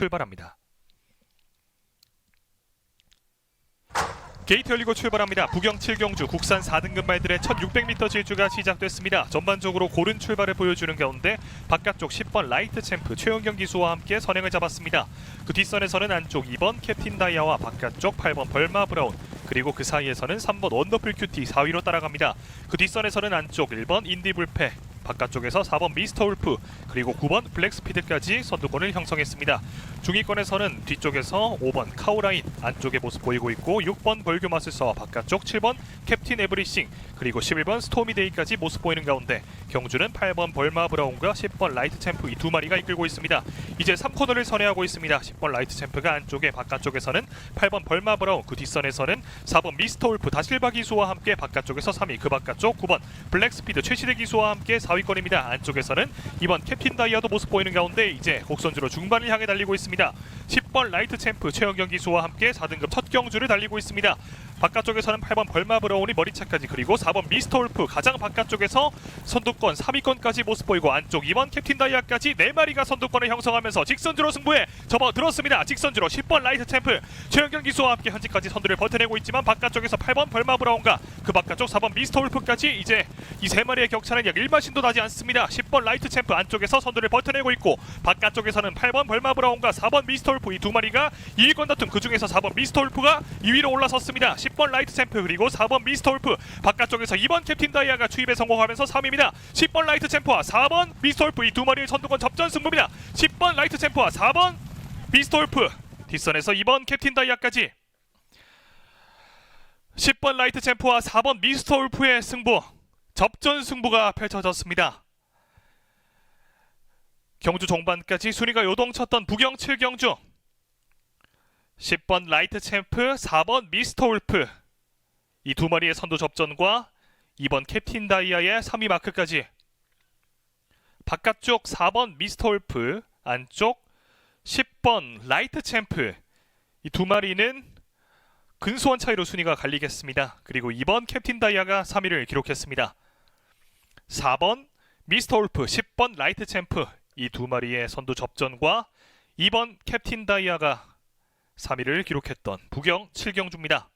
출발합니다. 게이트 열리고 출발합니다. 부경 7경주 국산 4등급 말들의 1600m 질주가 시작됐습니다. 전반적으로 고른 출발을 보여주는 가운데 바깥쪽 10번 라이트 챔프 최영경 기수와 함께 선행을 잡았습니다. 그 뒷선에서는 안쪽 2번 캡틴 다이아와 바깥쪽 8번 벌마 브라운 그리고 그 사이에서는 3번 원더풀 큐티 4위로 따라갑니다. 그 뒷선에서는 안쪽 1번 인디 불패 바깥쪽에서 4번 미스터 울프 그리고 9번 블랙스피드까지 선두권을 형성했습니다. 중위권에서는 뒤쪽에서 5번 카우라인 안쪽의 모습 보이고 있고 6번 벌교 마술사와 바깥쪽 7번 캡틴 에브리싱 그리고 11번 스토미데이까지 모습 보이는 가운데 경주는 8번 벌마 브라운과 10번 라이트 챔프 이 두 마리가 이끌고 있습니다. 이제 3코너를 선회하고 있습니다. 10번 라이트 챔프가 안쪽에 바깥쪽에서는 8번 벌마 브라운 그 뒷선에서는 4번 미스터 울프 다실바 기수와 함께 바깥쪽에서 3위 그 바깥쪽 9번 블랙스피드 최시대 기수와 함께 4위권입니다. 안쪽에서는 2번 캡틴 다이아도 모습 보이는 가운데 이제 곡선주로 중반을 향해 달리고 있습니다. 10번 라이트 챔프 최영경 기수와 함께 4등급 첫 경주를 달리고 있습니다. 바깥쪽에서는 8번 벌마 브라운이 머리차까지 그리고 4번 미스터 울프 가장 바깥쪽에서 선두권 3위권까지 모습 보이고 안쪽 2번 캡틴 다이아까지 4마리가 선두권을 형성하면서 직선주로 승부에 접어들었습니다. 직선주로 10번 라이트 챔프 최영경 기수와 함께 현재까지 선두를 버텨내고 있지만 바깥쪽에서 8번 벌마 브라운과 그 바깥쪽 4번 미스터 울프까지 이제 이 세 마리의 격차는 약 1마신도 나지 않습니다. 10번 라이트 챔프 안쪽에서 선두를 버텨내고 있고 바깥쪽에서는 8번 벌마 브라운과 4번 미스터 울프 이 두 마리가 2위권 다툼 그 중에서 4번 미스터 울프가 2위로 올라섰습니다. 10번 라이트 챔프 그리고 4번 미스터 울프 바깥쪽에서 2번 캡틴 다이아가 추입에 성공하면서 3위입니다. 10번 라이트 챔프와 4번 미스터 울프 이 두 마리의 선두권 접전 승부입니다. 10번 라이트 챔프와 4번 울프 뒷선에서 2번 캡틴 다이아까지. 10번 라이트 챔프와 4번 미스터 울프의 승부 접전 승부가 펼쳐졌습니다. 경주 종반까지 순위가 요동쳤던 부경 7경주. 10번 라이트 챔프 4번 미스터 울프. 이 두 마리의 선두 접전과 2번 캡틴 다이아의 3위 마크까지. 바깥쪽 4번 미스터 울프 안쪽 10번 라이트 챔프 이 두 마리는 근소한 차이로 순위가 갈리겠습니다. 그리고 2번 캡틴 다이아가 3위를 기록했습니다. 4번 미스터 울프, 10번 라이트 챔프 이 두 마리의 선두 접전과 2번 캡틴 다이아가 3위를 기록했던 부경 7경주입니다.